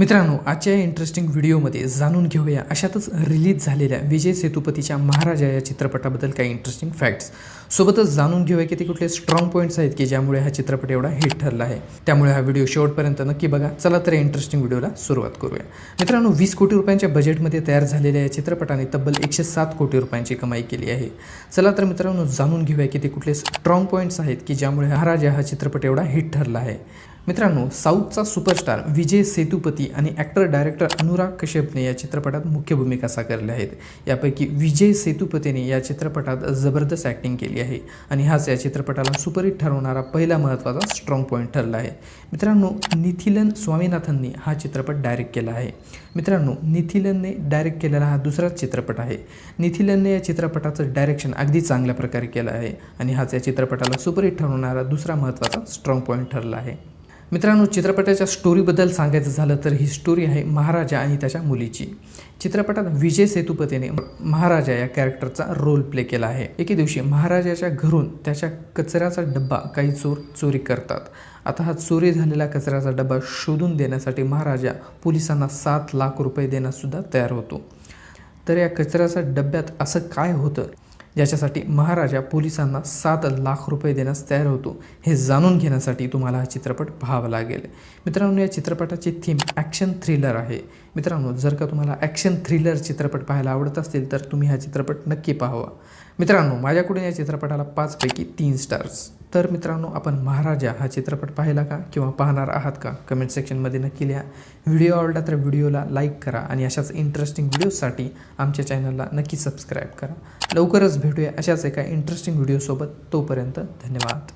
मित्रांनो आजच्या या इंटरेस्टिंग व्हिडिओमध्ये जाणून घेऊया अशातच रिलीज झालेल्या विजय सेतुपतीच्या महाराजा या चित्रपटाबद्दल काही इंटरेस्टिंग फॅक्ट्स सोबतच जाणून घेऊया की ते कुठले स्ट्रॉंग पॉईंट्स आहेत की ज्यामुळे हा चित्रपट एवढा हिट ठरला आहे. त्यामुळे हा व्हिडिओ शेवटपर्यंत नक्की बघा. चला तर या इंटरेस्टिंग व्हिडिओला सुरुवात करूया. मित्रांनो वीस कोटी रुपयांच्या बजेटमध्ये तयार झालेल्या या चित्रपटाने तब्बल एकशे सात कोटी रुपयांची कमाई केली आहे. चला तर मित्रांनो जाणून घेऊया की ते कुठले स्ट्रॉंग पॉईंट्स आहेत की ज्यामुळे महाराजा हा चित्रपट एवढा हिट ठरला आहे. मित्रांनो साऊथचा सुपरस्टार विजय सेतुपती आणि ॲक्टर डायरेक्टर अनुराग कश्यपने या चित्रपटात मुख्य भूमिका साकारल्या आहेत. यापैकी विजय सेतुपतीने या चित्रपटात जबरदस्त ॲक्टिंग केली आहे आणि हाच या चित्रपटाला सुपरहिट ठरवणारा पहिला महत्त्वाचा स्ट्रॉंग पॉईंट ठरला आहे. मित्रांनो निथिलन स्वामीनाथनने हा चित्रपट डायरेक्ट केला आहे. मित्रांनो निथिलनने डायरेक्ट केलेला हा दुसराच चित्रपट आहे. निथिलनने या चित्रपटाचं डायरेक्शन अगदी चांगल्या प्रकारे केलं आहे आणि हाच या चित्रपटाला सुपरहिट ठरवणारा दुसरा महत्त्वाचा स्ट्रॉंग पॉईंट ठरला आहे. मित्रांनो चित्रपटाच्या स्टोरीबद्दल सांगायचं झालं तर ही स्टोरी आहे महाराजा आणि त्याच्या मुलीची. चित्रपटात विजय सेतुपतीने महाराजा या कॅरेक्टरचा रोल प्ले केला आहे. एके दिवशी महाराजाच्या घरून त्याच्या कचऱ्याचा डब्बा काही चोर चोरी करतात. आता हा चोरी झालेला कचऱ्याचा डब्बा शोधून देण्यासाठी महाराजा पोलिसांना सात लाख रुपये देण्यासुद्धा तयार होतो. तर या कचऱ्याच्या डब्यात असं काय होतं? ज्याच्यासाठी महाराजा पोलिसांना सात लाख रुपये देण्यास तयार होतो हे जाणून घेण्यासाठी तुम्हाला हा चित्रपट पाहावा लागेल. मित्रांनो या चित्रपटाची थीम ॲक्शन थ्रिलर आहे. मित्रांनो जर का तुम्हाला ॲक्शन थ्रिलर चित्रपट पाहायला आवडत असतील तर तुम्ही हा चित्रपट नक्की पाहावा. मित्रांनो माझ्याकडून या चित्रपटाला पाचपैकी तीन स्टार्स तर मित्रांनो आपण महाराजा हा चित्रपट पाहिला का किंवा पाहणार आहात का? कमेंट सेक्शनमध्ये नक्की लिहा. व्हिडिओ आवडला तर व्हिडिओला लाईक करा आणि अशाच इंटरेस्टिंग व्हिडिओसाठी आमच्या चॅनलला नक्की सबस्क्राईब करा. लवकरच भेटूया अशाच एका इंटरेस्टिंग व्हिडिओसोबत तोपर्यंत धन्यवाद.